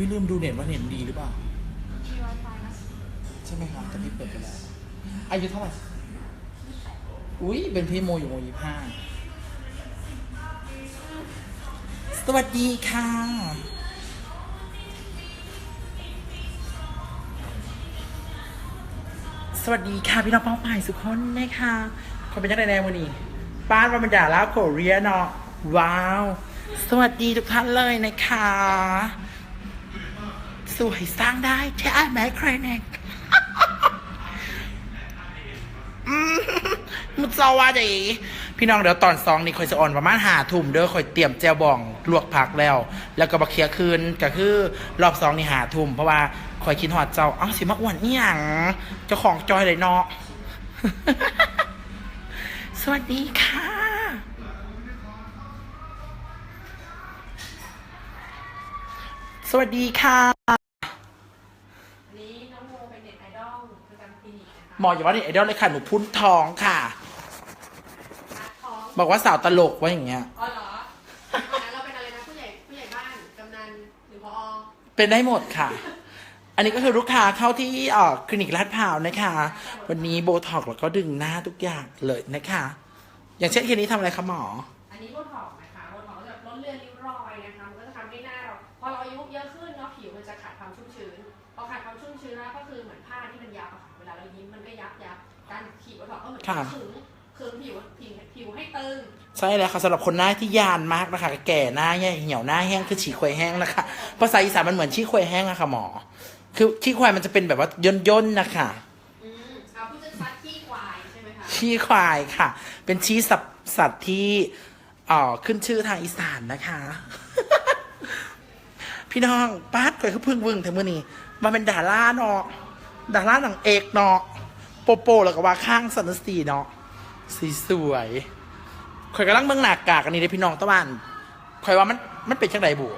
วิลืมดูเน็ตว่าเน็ตดีหรือเปล่า มี Wi-Fi นะใช่ไหมครับแต่พี่เปิดไปแล้วอายุเท่าไหร่ อุ้ยเป็นพี่โมอยู่โมยี่ห้าสวัสดีค่ะ สวัสดีค่ะ พี่น้องเป้องผ่ายสุขคนนะคะขอเป็นยังไงแน่วันนี้ ป้านวันบรรดาลาวโคเรียเนาะว้าว สวัสดีทุกท่านเลยนะคะ สวยสร้างได้ใช่ไหมใครแน่อืมมุดซาว่าดีพี่น้องเดี๋ยวตอนซองนี่คอยจะอ่อนประมาณหาทุ่มเด้อคอยเตรียมแจวบองลวกผักแล้ว แล้วก็บักเคียคืนก็คือรอบซองนี่หาทุ่มเพราะว่าคอยคิดหอดเจ้าอ้าวสิมาอ้วนนี่ยงเจ้าของจอยเลยเนาะสวัสดีค่ะ สวัสดีค่ะ อันนี้น้องโมเป็นเน็ตไอดอลประจำคลินิกนะคะ หมออย่าว่านี่ไอดอลเลยค่ะ หนูพุ่นทองค่ะรัดท้องบอกว่าสาวตลกว่าอย่างเงี้ย อ๋อเหรอวันนั้นเราเป็นอะไรนะผู้ใหญ่ผู้ใหญ่บ้านกำนันหรือพอเป็นได้หมดค่ะ อันนี้ก็คือลูกค้าเข้าที่เอ่อคลินิกลาดพร้าวนะคะ วันนี้โบท็อกซ์แล้วก็ดึงหน้าทุกอย่างเลยนะคะ อย่างเช่นเคสนี้ทำอะไรคะหมอ อันนี้โบท็อกซ์นะคะโบท็อกซ์จะลดเลือนริ้วรอยนะคะมันก็จะทำให้หน้าเราพอเราอายุ ค่ะ ขึงขึงผิวผิวผิวให้ตึงใช่แล้วค่ะสำหรับคนหน้าที่ยานมากนะคะ แก่หน้าแย่เหี่ยวหน้าแห้งคือฉี่ควายแห้งนะคะภาษาอีสานมันเหมือนชี้ควายแห้งอะค่ะหมอ คือขี้ควายมันจะเป็นแบบว่าย่นย่นๆนะคะอืมเอาพูดชัดๆที่ควายใช่ไหมคะชี้ควายค่ะ เป็นชี้สัตว์สัตว์ที่เอ่อขึ้นชื่อทางอีสานนะคะ พี่น้องป้าดข่อยคือพึ่งวึงแต่มื่อนี้มาเป็นดาราเนาะดาราหนังเอกเนาะ โปโปแล้วก็ว่าข้างสันนสีเนาะสีสวยข่อยกำลังเมืองหนักกากอันนี้เลยพี่น้องตะวันข่อยว่ามันมันเป็นจังไดบุ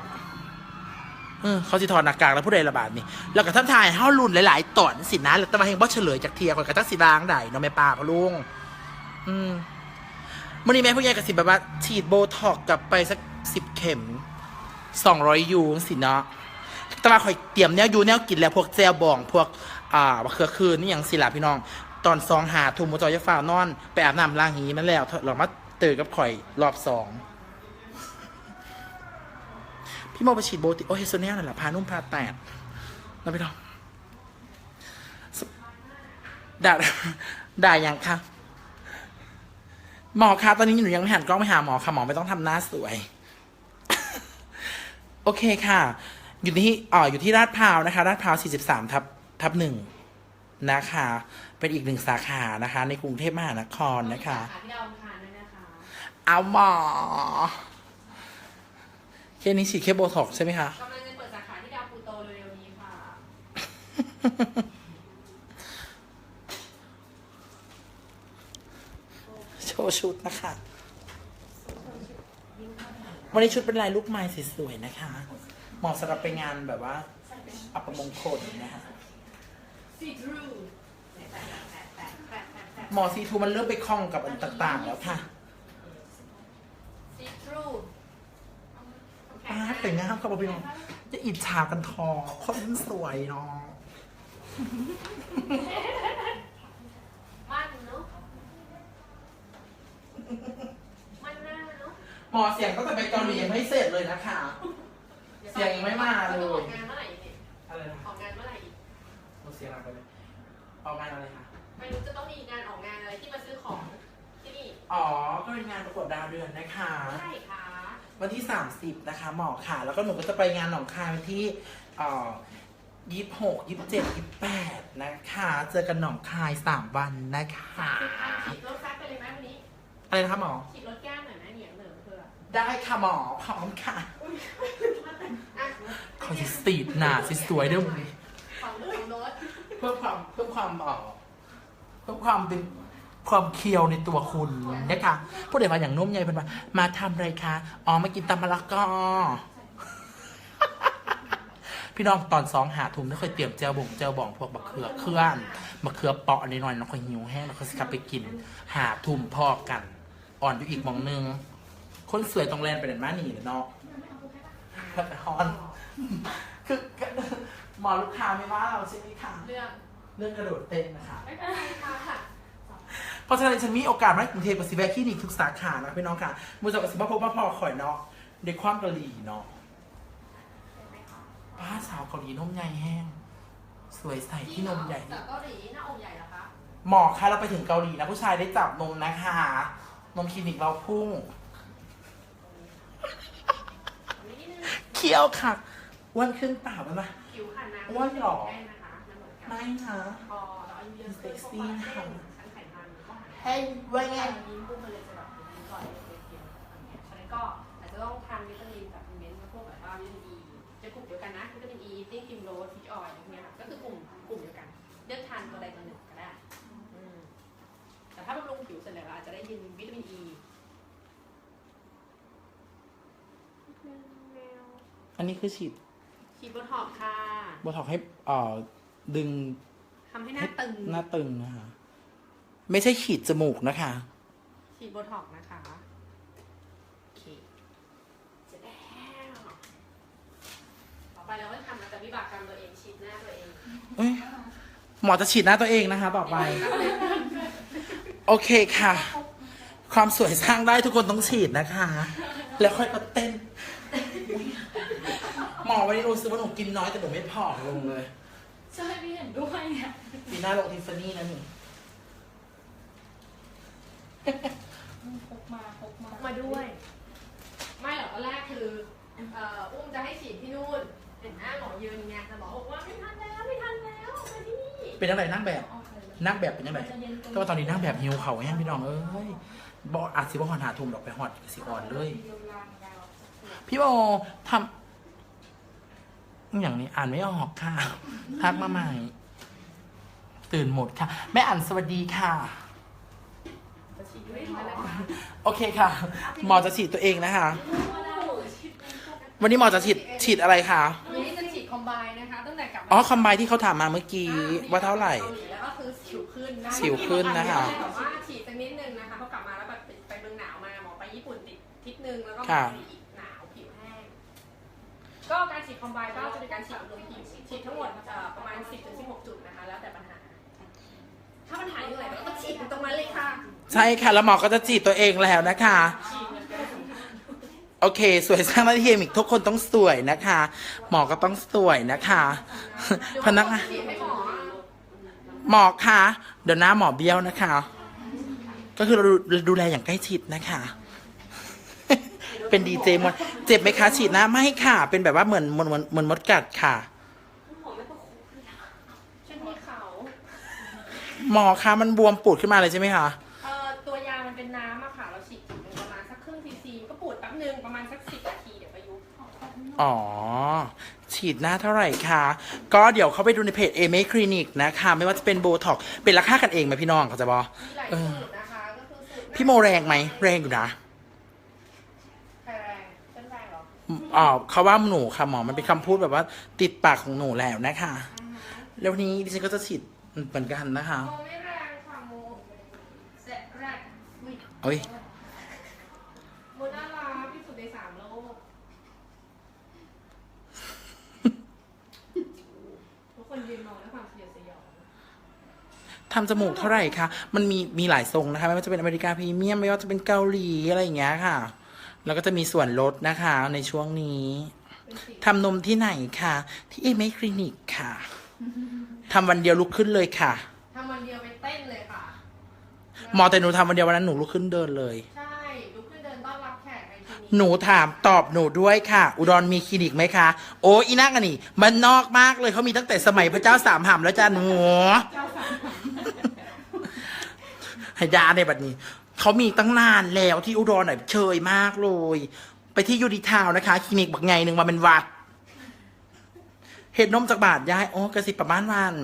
เออเขาสิถอดหน้ากากแล้วผู้ใดระบาดนี่แล้วก็ท่านทายเฮารุ่นหลายๆตอนสินะแล้วต่ว่าเฮงบ่เฉลยจากเทียข่อยก็จักสิบางได้เนาะแม่ป้าพ่อลุงอืมมื่อนี้แม่ผู้ใหญ่กับสิแบบว่าฉีดโบท็อกกลับไปสักสิบเข็มสองร้อยยูสิเนาะแต่ว่าข่อยเตรียมแนวยูแนวกินแล้วพวกแจวบอง พวก อ่าบะเขือคืนนี่อย่างสิล่ะพี่น้อง ตอนซองหาทุ่มมจอยาฟ้านอน ไปอาบน้ำล้างหีมันแล้วเรามาตื่นกับข่อยรอบสองพี่โมไปฉีดโบติโอเฮโซเนียนั่นแหละพานุ่มพาแตกแล้วพี่น้องด่าด่ายังคะหมอคะตอนนี้หนูยังไม่หันกล้องไปหาหมอค่ะหมอไม่ต้องทำหน้าสวย โอเคค่ะ อยู่ที่อ่ออยู่ที่ลาดพร้าวนะคะลาดพร้าว 43 ทับ ทับหนึ่งนะคะ เป็นอีกหนึ่งสาขานะคะ ในกรุงเทพมหานครนะคะสาขาที่ดาวอังคารด้วยนะคะ เอาหมอเคสนี้ฉีดเคสโบท็อกซ์ใช่ไหมคะ กำลังจะเปิดสาขาที่ดาวพลูโตเร็วๆนี้ค่ะ โชว์ชุดนะคะ วันนี้ชุดเป็นลายลูกไม้สวยๆนะคะ เหมาะสำหรับไปงานแบบว่า อัปมงคลนะคะ ซีทรูแปะแปะแปะแปะแปะแปะแปะหมอซีทูมันเริ่มไปคล้องกับอันต่างๆ แล้วค่ะซีทรูป้าดแต่งงานครับพี่น้องจะอิจฉากันทอคนมันสวยเนาะมันเนาะมันหน้าเนาะหมอเสียงตั้งแต่ไปเกาหลียังไม่เสร็จเลยนะคะ เสียงยังไม่มาเลยออกงานเมื่อไหร่เนี่ยอะไร สียงหลังไปเลยออกงานอะไรคะไม่รู้จะต้องมีงานออกงานอะไรที่มาซื้อของที่นี่อ๋อก็เป็นงานประกวดดาวเดือนนะคะใช่ค่ะวันที่ 30 นะคะ หมอค่ะ แล้วก็หนูก็จะไปงานหนองคายวันที่เอ่อยี่หกยี่เจ็ดยี่แปดนะคะ เจอกันหนองคายสามวันนะคะคือการฉีดรถแฟบไปเลยไหมวันนี้อะไรนะคะหมอ ฉีดรถแก้มหน่อยนะเหนียงเหนิงเธออะได้ค่ะหมอพร้อมค่ะ อะขอจะสีดหนาสวยๆเด้วย ของของรถ เพิ่มความเพิ่มความเอ่อเพิ่มความเป็นความเคียวในตัวคุณนะคะพูดเดี๋ยวมาอย่างนุ่มใหญ่เป็นมามาทำอะไรคะอ๋อมากินตำมะละกอพี่น้องตอนสองหาถุงไม่เคยเตรียมเจลบ่งเจลบ่องพวกมะเขือเคลื่อนมะเขือเปาะนิดหน่อยน้องคอยหิวแห้งแล้วก็สิกลับไปกิน หาทุ่มพอกัน อ่อนอยู่อีกหมองนึง คนสวยตรงแลนไปเด่นมาหนีเนาะพระฮอนคือ หมอลูกค้าไม่ว่าเราใช่ไหมคะเรื่องเรื่องกระโดดเต้นนะคะ ไม่เป็นไรค่ะ เพราะฉะนั้นฉันมีโอกาสมาในกรุงเทพกับซิแวคลินิกทุกสาขานะพี่น้องค่ะมือจากกับสิบพบว่าพอข่อยเนาะเด็กความเกาหลีเนาะป้าสาวเกาหลีนมใหญ่แห้ง สวยใสที่นมใหญ่แต่เกาหลีหน้าอกใหญ่เหรอคะ หมอคะเราไปถึงเกาหลีนะผู้ชายได้จับนมนะคะ นมคลินิกเราพุ่ง นิดนึง เคี้ยวค่ะอ้วันขึ้นเปล่าไหมนะ ผิวค่ะน้ำว่าหรอได้นะคะน้ำเหมือนกันไม่นะพอเราอายุเยอะขึ้นเซ็กซี่ค่ะ ชั้นไขมันก็หายเฮ้ยไว้ไงยิ้มปุ๊บมันเลยจะแบบยิ้มก่อนเลยเพียงๆอย่างเงี้ยฉะนั้นก็อาจจะต้องทานวิตามินแบบเม้นพวกแบบว่าวิตามินอีจะกลุ่มเดียวกันนะวิตามินอีติ้งคิมโรสฟิชออยล์พวกเนี้ยค่ะก็คือกลุ่มกลุ่มเดียวกัน เลือกทานตัวใดตัวหนึ่งก็ได้อืมแต่ถ้าบำรุงผิวเสร็จแล้วอาจจะได้ยินวิตามินอีอันนี้คือฉีดฉีดโบท็อกซ์ค่ะ โบท็อกซ์ให้เอ่อดึงทำให้หน้าตึง หน้าตึงนะคะ ไม่ใช่ฉีดจมูกนะคะ ฉีดโบท็อกซ์นะคะ โอเคเสร็จแล้ว ต่อไปเราก็ทำเราจะวิบากกรรมตัวเองฉีดหน้าตัวเองเอ้ยหมอจะฉีดหน้าตัวเองนะคะ ต่อไป โอเคค่ะ ความสวยสร้างได้ทุกคนต้องฉีดนะคะ แล้วค่อยมาเต้นอุ๊ยห มอวันนี้รู้สึกว่าหนูกินน้อยแต่หนูไม่ผอมลงเลย ใช่พี่เห็นด้วยเนี่ยปีหน้าลงทิฟฟานี่นะหนูพกมาพกมามาด้วย ไม่หรอกตอนแรกคือเอ่ออุ้มจะให้ฉีดที่นู่น เห็นหน้าหมอยืนไงแต่หมอบอกว่าไม่ทันแล้วไม่ทันแล้วมาที่นี่เป็นอะไรนั่งแบบออกเลยนั่งแบบเป็นยังไงมันจะเย็นเกินแต่ว่าตอนนี้นั่งแบบหิวเขาแห้งพี่น้องเอ้ยบออาจสิบหอนหาทุ่มดอกไปหอดสิอ่อนเลยพี่โบทำ อหย่างนี้อ่านไม่ออกค่ะ ทักมาใหม่ ตื่นหมดค่ะ แม่อ่านสวัสดีค่ะจะฉีดไม่ทันแล้วนะคะโอเคค่ะ หมอจะฉีดตัวเองนะคะ วันนี้หมอจะฉีดฉีดอะไรคะ วันนี้จะฉีดคอมไบน์นะคะตั้งแต่กลับมาอ๋อคอมไบที่เขาถามมาเมื่อกี้ว่าเท่าไหร่ แล้วก็คือสิวขึ้นนะสิวขึ้นนะคะ แต่ว่าฉีดสักนิดนึงนะคะเพราะกลับมาแล้วแบบไปเมืองหนาวมาหมอไปญี่ปุ่นติดทิศนึงแล้วก็ค่ะมาอีกหนาวผิวแห้ง ก็การฉีดคอมไบน์ก็จะเป็นการฉีดรวมผิวฉีดทั้งหมดเอ่อประมาณ 10ถึง16 จุดนะคะ แล้วแต่ปัญหา ถ้าปัญหาอยู่ไหนเราก็ฉีดตรงนั้นเลยค่ะ ใช่ค่ะ แล้วหมอก็จะฉีดตัวเองแล้วนะคะฉีดเลยโอเค สวยสร้างหน้าที่เอมิกทุกคนต้องสวยนะคะ หมอก็ต้องสวยนะคะ พนักงานฉีดให้หมอหมอคะเดี๋ยวหน้าหมอเบี้ยวนะคะ ก็คือเราดูดูแลอย่างใกล้ชิดนะคะ เป็นดีเจมดเจ็บไหมคะฉีดหน้าไม่ค่ะ เป็นแบบว่าเหมือนเหมือนเหมือนเหมือนมดกัดค่ะช่วยที่เขาหมอคะมันบวมปูดขึ้นมาเลยใช่ไหมคะเอ่อตัวยามันเป็นน้ำอะค่ะ เราฉีดถึงประมาณสักครึ่งซีซีก็ปวดแป๊บนึงประมาณสักสิบนาทีเดี๋ยวประยุกต์อ๋อ ฉีดหน้าเท่าไหร่คะก็เดี๋ยวเขาไปดูในเพจเอเมคลินิกนะคะไม่ว่าจะเป็นโบท็อกเป็นราคากันเองไหมพี่น้องเขาใจะบอมีหลายสูตรนะคะ ก็คือสูตรพี่โมแรงไหมแรงอยู่นะ ใครแรงเส้นแรงเหร ออ๋อเขาว่าหนูค่ะหมอมันเป็นคำพูดแบบว่า ติดปากของหนูแล้วนะคะแล้ววันนี้ดิฉันก็จะฉีดเหมือนกันนะคะโมไม่แรงค่ะโมเสร็จแรกอุ๊ยเอ้ยโมน่ารักที่สุดในสามโลกทุกคนยืนมองด้วยความสยดสยองทำจมูกเท่าไหร่คะมันมีมีหลายทรงนะคะ ไม่ว่าจะเป็นอเมริกาพรีเมียมไม่ว่าจะเป็นเกาหลีอะไรอย่างเงี้ยค่ะ แล้วก็จะมีส่วนลดนะคะในช่วงนี้เป็นสีทำนมที่ไหนคะ ที่เอเมคลินิกค่ะทำวันเดียวลุกขึ้นเลยค่ะ ทำวันเดียวไปเต้นเลยค่ะหมอแต่หนูทำวันเดียววันนั้นหนูลุกขึ้นเดินเลย ใช่ลุกขึ้นเดินต้อนรับแขกในที่นี้หนูถามตอบหนูด้วยค่ะ อุดรมีคลินิกไหมคะ โอ้อีนักอันนี่มันนอกมากเลยเขามีตั้งแต่สมัยพระเจ้าสามหำแล้วจ้าหนูให้ดาในบัดนี้ เขามีตั้งนานแล้วที่อุดรหน่อยเชยมากเลย ไปที่ยูดีทาวน์นะคะคลินิกบักไงหนึ่งมาเป็นวัด เห็ดนมจากบาทยายโอ้กระสิบประมาณวัน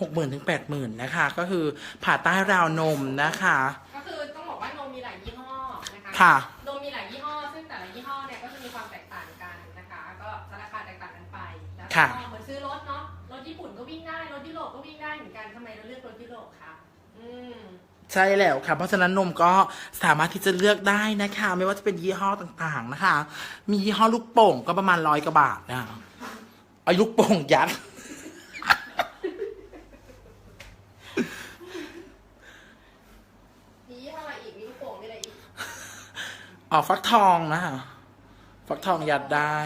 หกหมื่นถึงแปดหมื่นนะคะ ก็คือผ่าใต้ราวนมนะคะ ก็คือต้องบอกว่านมมีหลายยี่ห้อนะคะค่ะ นมมีหลายยี่ห้อ ซึ่งแต่ละยี่ห้อเนี่ยก็จะมีความแตกต่างกันนะคะ ก็ราคาแตกต่างกันไปแล้วก็ ใใช่แล้วค่ะ เพราะฉะนั้นนมก็สามารถที่จะเลือกได้นะคะ ไม่ว่าจะเป็นยี่ห้อต่างๆนะคะ มียี่ห้อลูกโป่งก็ประมาณร้อยกว่าบาทนะคะเอาลูกโป่งยัดมียี่ห้ออะไรอีกมีลูกโป่งมีอะไรอีกออกฟักทองนะคะฟักทองยัดได้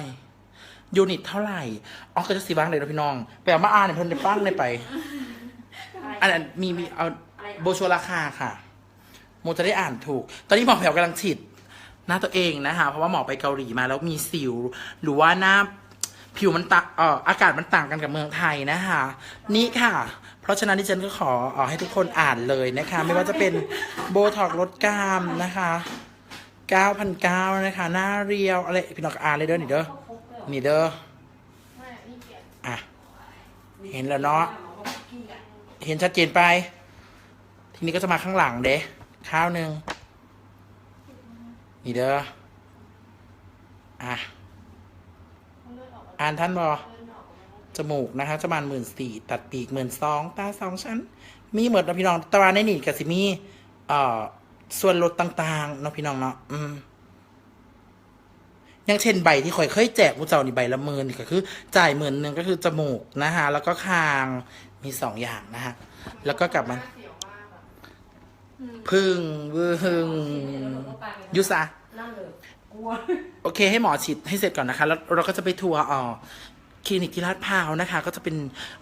ยูนิตเท่าไหร่อ๋อก็จะสีบ้างเลยนะพี่น้อง ไปเอามาอ่านในเพิ่นในฟังในไปอันนั้นมีมีเอาอะไรนะ โบชัวราคาค่ะโมจะได้อ่านถูก ตอนนี้หมอแผวกำลังฉีดหน้าตัวเองนะคะ เพราะว่าหมอไปเกาหลีมาแล้วมีสิว หรือว่าหน้าผิวมันต่างเอ่ออากาศมันต่างกันกับเมืองไทยนะคะ นี่ค่ะ เพราะฉะนั้นดิฉันก็ขอออให้ทุกคนอ่านเลยนะคะ ไม่ว่าจะเป็นโบท็อกลดกล้ามนะคะ9,900นะคะ หน้าเรียวอะไรพี่น้องก็อ่านเลยเด้อนี่เด้อเขาพกเลยเหนี่เด้อไม่นี่เปลี่ยนอะ เห็นแล้วเนาะเห็นชัดเจนไป ทีนี้ก็จะมาข้างหลังเด้ข้าวหนึ่งนี่เด้ออะเขาเลือดออกอ่านท่านบอจมูกนะคะจะมาหมื่นสี่ตัดปีกหมื่นสองตาสองชั้น มีหมดนะพี่น้องตะวันในนี่กับสิมีเอ่อส่วนลดต่างๆเนาะพี่น้องเนาะอืมอย่างเช่นใบที่ข่อยเคยแจกผู้เจ้านี่ใบละหมื่นก็คือ จ่ายหมื่นหนึ่งก็คือจมูกนะคะแล้วก็คางมีสองอย่างนะคะแล้วก็กลับมา เสียวมากอะ พึ่งวึงยุสานั่นเลยกลัวโอเค ให้หมอฉีดให้เสร็จก่อนนะคะ แล้วเราก็จะไปทัวร์อ่อคลินิกที่ลาดพร้าวนะคะ ก็จะเป็น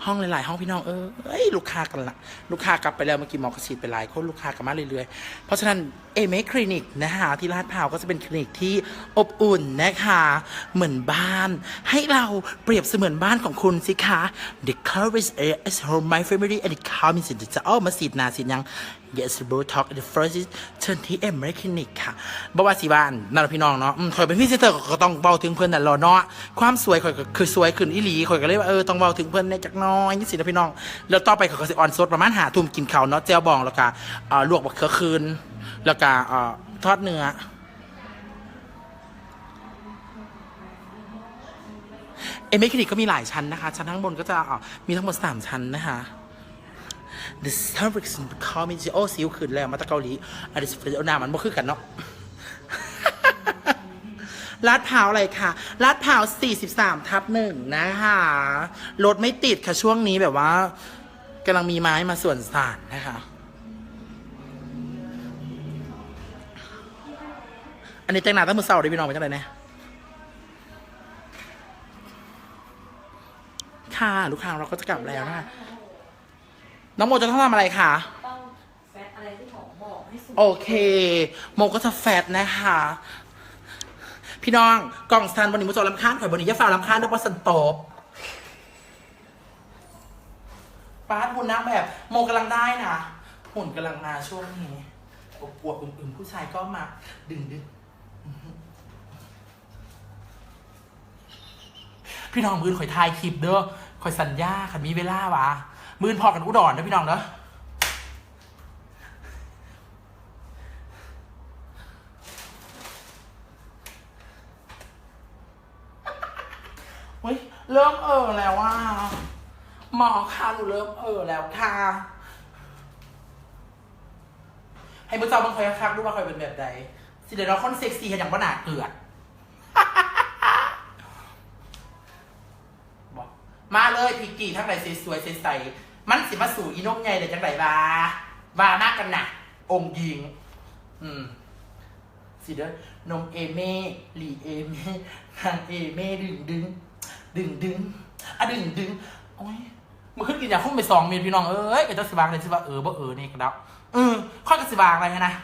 ห้องหลาย ๆ ห้องพี่น้องเออเอ้ยลูกค้ากันละลูกค้ากลับไปแล้วเมื่อกี้หมอก็ฉีดไปหลายคนลูกค้ากลับมาเรื่อย ๆ เพราะฉะนั้นเอเมคลินิกนะคะที่ลาดพร้าวก็จะเป็นคลินิกที่อบอุ่นนะคะเหมือนบ้าน ให้เราเปรียบเสมือนบ้านของคุณสิคะ The color is a is home my family and the calm is in the จะเอามาสีดหนาสีดยัง Yes b o talk the first is turn ที่ M Clinic ค่ะบอกว่าสีบ้านนั่นพี่น้องเนาะอืมข่อยเป็นพี่เซเตอร์ก็ต้องเบาถึงเพื่อนแต่นรอเนาะความสวยข่อยก็คือสวยขึ้นอีหลีข่อยก็เลยว่าเออต้องเบาถึงเพื่อนในจักน้อยนี่สินะพี่น้อง แล้วต่อไปข่อยก็สิออนสดประมาณหาทุ่มกินข้าวเนาะเจียวบองแล้วก็ลวกบักเขือคืน แล้วก็ทอดเนื้อเอเมคลินิกก็มีหลายชั้นนะคะ ชั้นข้างบนก็จะมีทั้งหมดสามชั้นนะคะ The Starbucks in Comedy โอ้สิวขึ้นแล้วมาตะเกาหลีอันนี้เป็นเอาหน้ามันบ่คือกันเนาะลาดพร้าวอะไรคะลาดพร้าว 43 ทับหนึ่งนะคะรถไม่ติดค่ะช่วงนี้แบบว่ากำลังมีไม้มาส่วนสานนะคะ อันนี้แต่งหน้าตั้งมือเสาร์ได้พี่น้องไปจังไรเนี่ยค่ะ ลูกค้าเราก็จะกลับแล้วนะคะ น้องโมจะต้องทำอะไรคะ ต้องแฟตอะไรที่หมอบอกให้สุดโอเค โมก็จะแฟตนะคะ พี่น้องกล่องซันบนนี้มุจอลำคาญข่อยบนนี้อยาฝ่าลำคาญด้วยว่าสันโตบป้าดหุ่นนางแบบ โมกำลังได้นะหุ่นกำลังมาช่วงนี้อบอวบๆอึมๆผู้ชายก็มาดึงดึงอื้อหือพี่น้องมือนข่อยทายคลิปเด้อข่อยสัญญาขันมีเวลาวะ มือนพอกันอุดรนะพี่น้องเด้อเฮ้ยเริ่มเออแล้วว่าหมอค่ะหนูเริ่มเออแล้วค่ะ ให้มือเจ้าบังคอยคักดูว่าคอยเป็นแบบใดสิเดี๋ยวเราคนเซ็กซี่กันอย่างว่าหนาเกลือดมาเลยพี่กี่ทั้งไหนสวยๆใส มันสิมาสู่อีนกใหญ่เลยจังไหนบาบามากกันนักองค์ยิง อืมสิเด้อนมเอเม่หลีเอเม่นางเอเม่ดึงดึงดึงดึงอะดึงดึงโอ้ยมันขึ้นกินอย่างคุ้มไปสองเมตรพี่น้องเอ้ยก็จะสิบางเลยสิว่าเออบ่เออนี่กระดับเออข้อยก็สิบางอะไรนะ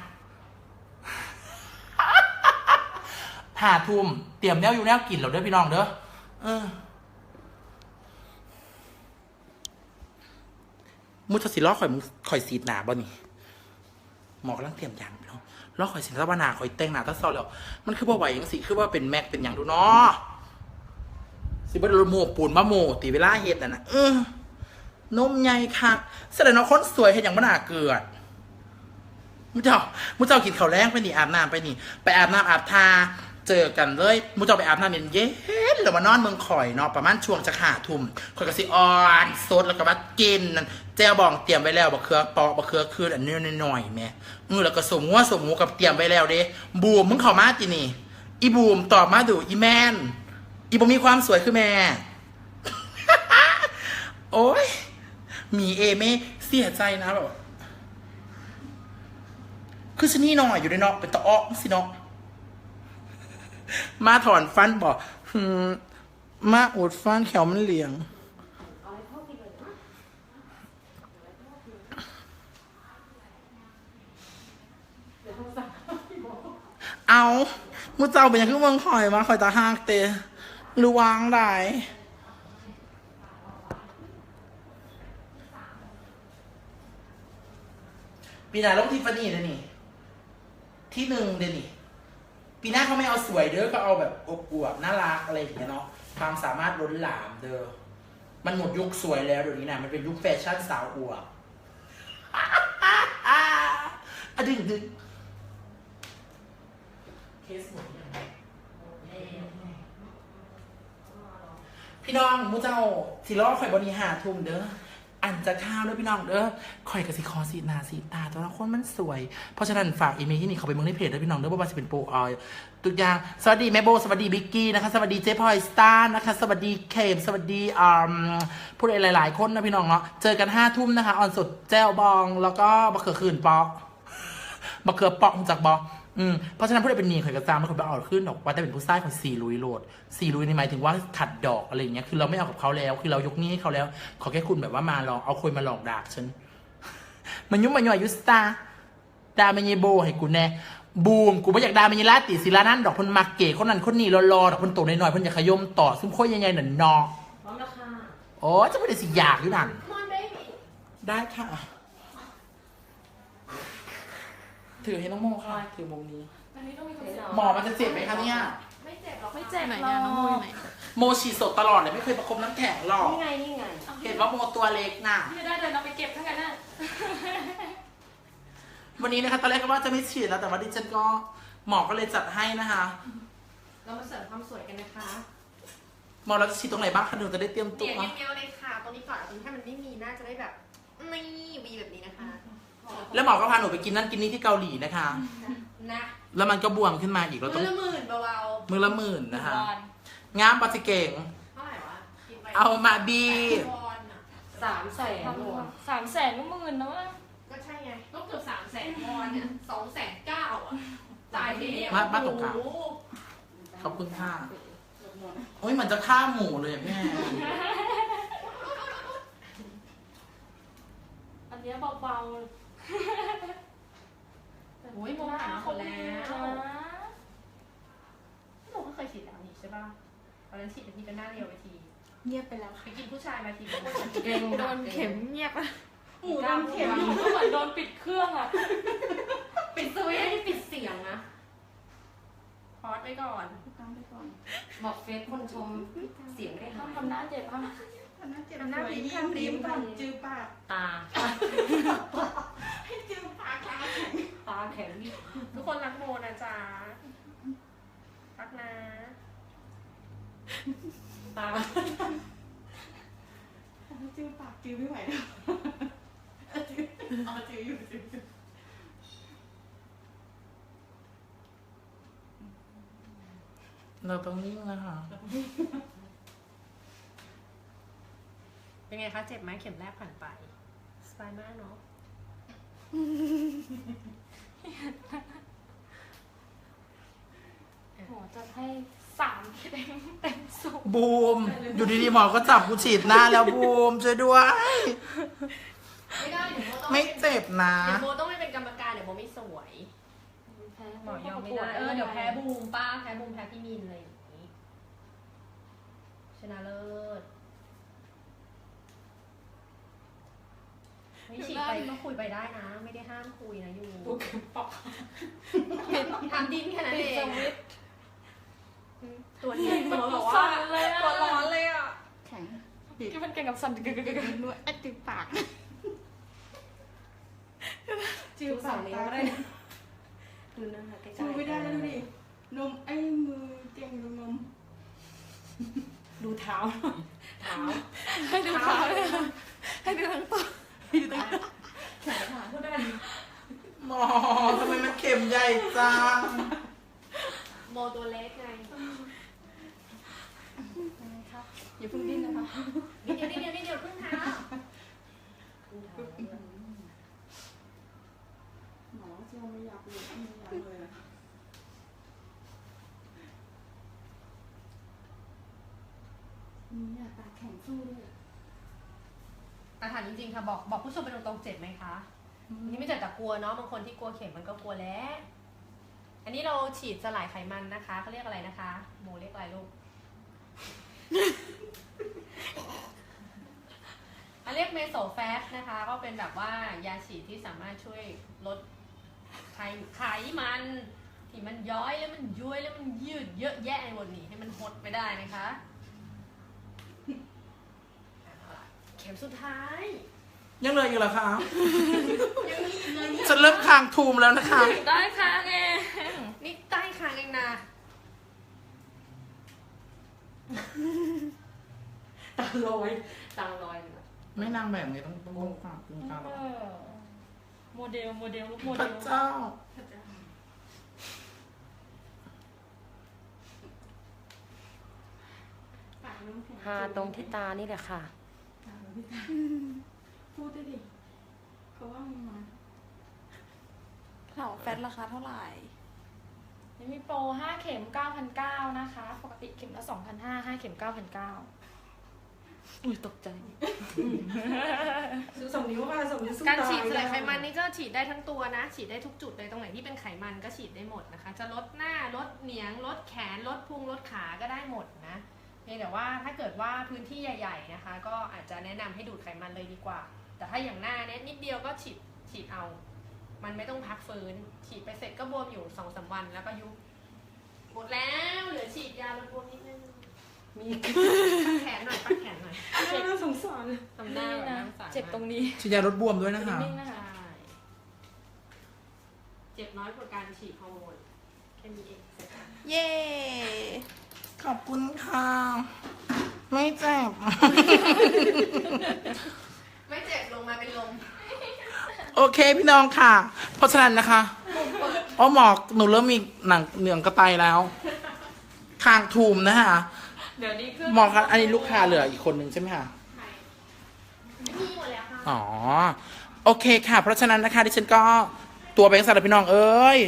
หาทุ่มเตรียมแนวอยู่แนวกินเราเด้อพี่น้องเด้อเออ มุทสิล้อข่อยมึงข่อยสีดหนาบ่นี่หมอกำลังเตรียมยางพี่น้องล้อข่อยสินทบานาข่อยแต่งหนาตั้งซอแล้วมันคือบ่ไหวยังสิคือว่าเป็นแม็กเป็นอย่างดูเนาะสิบ่ได้โมปูนมาโมตีเวลาเฮ็ดน่ะนะเออนมใหญ่ค่ะแสดงว่าคนสวยเห็นอย่างบ่น่าเกิดมุเจ้ามุเจ้ากินข้าวแรงไปนี่อาบน้ำไปนี่ ไปอาบน้ำอาบทา เจอกันเลยมุเจ้าไปอาบน้ำเย็นเย็นหรือว่านอนเมืองข่อยเนาะประมาณช่วงจะขาทุ่มข่อยก็สิอ่อนสดแล้วก็มากินนั่นแจวบองเตรียมไว้แล้วบะเขือปอกบะเขือคืนอันนี้หน่อยแม่เออแล้วก็สมงัวสมหมูกับเตรียมไว้แล้วเด้บูมมึงเข้ามาจีนี่อีบูมตอบมาดูอีแมนอีบูมมีความสวยคือแม่ โอ้ยมีเอไม่เสียใจนะแบบคือชนี่หน่อยอยู่ในเนาะเป็นตะออกสิเนาะ มาถอนฟันบอกมาอุดฟันแขวมันเหลียง เอาให้พ่อเลยนะเอามูเจ้าเป็นยังคือเมืองคอยมาคอยตาหากเตะหรือวางได้ปีหน้าลงทิฟฟานี่เลยนี่ ที่หนึ่งเดนี่ ปีหน้าเขาไม่เอาสวยเด้อเขาเอาแบบอบอวบน่ารักอะไรอย่างเงี้ยเนาะความสามารถล้นหลามเด้อมันหมดยุคสวยแล้วเดี๋ยวนี้นะมันเป็นยุคแฟชั่นสาวอวบอะดึงดึงเคสหมดยังพี่น้องมูเจ้าสิล้อข่อยบริหารทุ่มเด้อ อันจะข้าวด้อพี่น้องเด้อข่อยกับสิคอสีหนาสีตาตัวละคนมันสวย เพราะฉะนั้นฝากอีเมลที่นี่เขาไปเมืองในเพจด้อพี่น้องเด้อว่าจะเป็นโปรออยทุกอย่างสวัสดีแม่โบสวัสดีบิ๊กกี้นะคะสวัสดีเจ๊พลอยสตาร์นะคะสวัสดีเคมสวัสดีอ่าผู้ใดหลาย ๆ คนนะพี่น้องเนาะเจอกันห้าทุ่มนะคะออนสดแจ้วบองแล้วก็บะเขือคืนปอกมะเขือเปอกจากบอ อืมเพราะฉะนั้นผู้ใดเป็นหนีข่อยกระซามมันคนไปเอาขึ้นออกว่าแต่เป็นผู้ชายของสีลุยโหลดสีลุยนี่หมายถึงว่าขัดดอกอะไรอย่างเงี้ยคือเราไม่เอากับเขาแล้ว คือเรายกหนี้ให้เขาแล้ว ขอแค่คุณแบบว่ามาลองเอาคนมาหลอกด่าฉัน มันยุ่งมันย่อยยุสตาดาเมเยโบให้กูแน่บูมกูไม่อยากดาเมเยลาติศิลานั่นดอกคนมาเก๋คนนั้นคนนี้รอๆดอกคนโตหน่อยๆเพิ่นอยากขยมต่อซึ่งโค่อยใหญ่ๆหน่ะนอพร้อมแล้วค่ะโอ้จะไม่ได้สิอยากอยู่นั่นมอนได้ไหมได้ค่ะ ถือให้น้องโมค่ะถือวงนี้ อันนี้ต้องมีคนเดี๋เจ็ยวบหมอมันจะเจ็บไหมคะเนี่ย ไม่เจ็บหรอกไม่เจ็บไหนหรอเนี่ยน้องโมอยู่ไหนโมฉีดสดตลอดเลยไม่เคยประคบน้ำแข็งหรอก นี่ไงนี่ไงเห็นว่าโมตัวเล็กน่ะไม่ได้เดินเอาไปเก็บทั้งนั้นน่ะวันนี้นะคะตอนแรกก็ว่าจะไม่ฉีดแล้วแต่ว่าดิฉันก็หมอก็เลยจัดให้นะคะ เรามาเสริมความสวยกันนะคะหมอเราจะฉีดตรงไหนบ้างคะหนูจะได้เตรียมตัเดี๋ยวว เงี้ยวๆเลยค่ะ ตรงนี้ก่อนตรงนี้ถ้ามันไม่มีน่าจะได้แบบนี่มีแบบนี้นะคะ แล้วหมอก็พาหนูไปกินนั่นกินนี่ที่เกาหลีนะคะ นะแล้วมันก็บวมขึ้นมาอีกเรามืต้องอละหมื่นเบามือละหมื่นนะคะวอนงามปาจิเก่งๆเท่าไหร่วะกินไปเอามาบีวอนอะสามแสนหมดสามแสนก็หมื่นนะวะก็ใช่ไงต้องเกือบสามแสนวอนเนี่ยสองแสนเก้าอะจ่ายทีเดียวมามาตรงกลาง โอ้โหขอบคุณค่ะ โอ้ยเหมันจะฆ่าหมูเลยอะแม่อันเนี้ยเบาๆ โอ้ยโมผ่านมาหมดแล้วนะโมก็เคยฉีดแล้วนี่ใช่ป่ะตอนนั้นฉีดเป็นทีเป็นหน้าเรียวไปทีเงียบไปแล้วไปกินผู้ชายมาทีเป็นคนเกรงโดนเข็มเงียบอะหมูโดนเข็มอยู่ก็เหมือนโดนปิดเครื่องอะปิดสวิตช์ให้ปิดเสียงนะพอดไว้ก่อนตั้งไปก่อน บอกเฟซคนชมเสียงได้ห้าห้ามมทำหน้าเจ็บห้าม อันนั้นเจ็บหน้าพิมพ์ข้ามพิมพ์ก่อนจือปากตา ให้จือปากตาแข็งตาแข็งทุกคนรักโมนะจ๊ะรักนะตาจือปากจือไม่ไหวแล้วจือเอาจืออยู่จืออยู่เราต้องนิ่งนะคะ เป็นไงคะ เจ็บไหมเข็มแรกผ่านไป สบายมากเนาะ หมอจะให้สามเต็มเต็มสูบบูม อยู่ดีๆหมอก็จับกูฉีดหน้าแล้วบูมช่วยด้วย ไม่ได้เดี๋ยวโมต้องไม่เจ็บนะ เดี๋ยวโมต้องไม่เป็นกรรมการเดี๋ยวโมไม่สวยแพ้หมอยอมไม่ได้เออเดี๋ยวแพ้บูมป้าแพ้บูมแพ้พี่มินอะไรอย่างนี้ ชนะเลิศ ไม่ฉีดไปก็คุยไปได้นะ ไม่ได้ห้ามคุยนะอยู่ปุ๊บปอกทำดิ้นแค่นั้นปิดเอสงวิตช์ตัวนี้ตัวบอกสั่ว่านเลยอะตัวร้อนเลยอะแข็งที่มันเก่งกับสั่นกึกกึกกึกกึกนวดไอ้จือปากจืจูอสปาอกงนิ้วตาก็ได้แข็งนะดูนะคะใกล้ๆจูไม่ได้แล้วดินมไอ้มือเก่งดูนมดูเท้าหน่อยเท้าให้ดูเท้าเลยค่ะให้ดูทั้งตัว ให้ดูตั้งขนขาก็ได้หมอทำไมมันเข็มใหญ่จังโมตัวเล็กไงอย่าเพิ่งดิ้นนะคะนิดเดียวนิดเดียวนิดเดียวครึ่งเท้าหมอเชื่อไม่อยากเลยไม่อยากเลยอะเนี่ตาแข็งสู้ด้วย อาถามจริงๆค่ะบอกบอกผู้ชมไปตรงๆเจ็บไหมคะอันนี่ไม่เจ็บแต่กลัวเนาะบางคนที่กลัวเข็มมันก็กลัวแหล้วอันนี้เราฉีดสลายไขมันนะคะเขาเรียกอะไรนะคะโมเรียกอะไรลูกอันเรียกเมโซแฟสนะคะ ก็เป็นแบบว่ายาฉีดที่สามารถช่วยลดไขไขมันที่มันย้อยแล้วมันย้วยแล้วมันยืดเยอะแยะในบนนี้ให้มันหดไปได้นะคะเอาล่ะเข็มสุดท้าย ยังเหลยอยู่เหรอคะยังมีอีกเลยฉันเริ่มคางทูมแล้วนะคะได้ค่ะเองนี่ใต้คางเองนะตาลอยตาลอยเลยไม่นางแบบนี้ต้องต้องต้องปากต้องปากเออโมเดล โมเดลลูกโมพเดระลเจ้า ปากน้ำแข็งหาตรงที่ตานี่แหละค่ะตา พี่ตาพูดได้ดิเขาว่ามีมาเหล่าแฟตราคาเท่าไหร่ นี่มีโปร 5 เข็ม 9,900 นะคะ ปกติเข็มละ2,500 5เข็ม 9,900 อุ้ยตกใจ ซื้อสองนิ้วค่ะสองนิ้วสู้การฉีดตสลายไขมันนี่ก็ฉีดได้ทั้งตัวนะ ฉีดได้ทุกจุดเลยตรงไหนที่เป็นไขมันก็ฉีดได้หมดนะคะ จะลดหน้าลดเหนียงลดแขนลดพุงลดขาก็ได้หมดนะ เพียงแต่ว่าถ้าเกิดว่าพื้นที่ใหญ่ ๆนะคะ ก็อาจจะแนะนำให้ดูดไขมันเลยดีกว่า แต่ถ้าอย่างหน้าเนี่ยนิดเดียวก็ฉีดฉีดเอา มันไม่ต้องพักฟื้น ฉีดไปเสร็จก็บวมอยู่สองสามวันแล้วก็ยุบหมดแล้วเหลือฉีดยาลดบวมนิดนึงมีปักแขนหน่อยปักแขนหน่อยน่าสงสารทำหน้านี่แบบนะน้ำใสมากเจ็บตรงนี้ฉีดยาลดบวมด้วยนะคะนิ่งๆนะคะใช่เจ็บน้อยกว่าการฉีดฮอร์โมนแค่นี้เองเสร็จแล้วเย้ ขอบคุณค่ะ ไม่เจ็บ ไม่เจ็บลงมาเป็นลม โอเคพี่น้องค่ะ เพราะฉะนั้นนะคะอ๋อหมอกหนูเริ่มมีหนังเหนืองกระไตแล้วคางทูมนะคะ เดี๋ยวนี้ขึ้นหมอครับอันนี้ลูกค้าเหลืออีกคนหนึ่งใช่ไหมคะมีหมดแล้วค่ะ อ๋อ โอเคค่ะ เพราะฉะนั้นนะคะดิฉันก็ตัวแบงค์สารบพี่น้องเอ้ย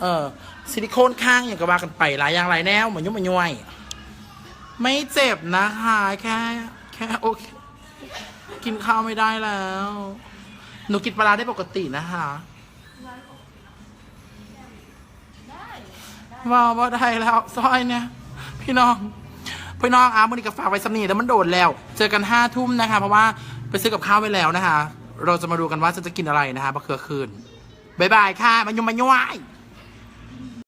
เออซิลิโคนข้างอย่างกับว่ากันไปหลายอย่างหลายแนวเหมือนยุ่มมันย่วย ไม่เจ็บนะคะแค่แค่โอเค กินข้าวไม่ได้แล้ว หนูกินปลาร้าได้ปกตินะคะได้ได้ว่าว่าได้แล้วซอยเนี่ย พี่น้อง พี่น้องอาร์มวันนี้ก็ฝากไว้สำนีแล้วมันโดดแล้ว เจอกันห้าทุ่มนะคะ เพราะว่าไปซื้อกับข้าวไว้แล้วนะคะ เราจะมาดูกันว่าจะจะกินอะไรนะคะมะเขือคืนบายบายค่ะมายุมมาย่วย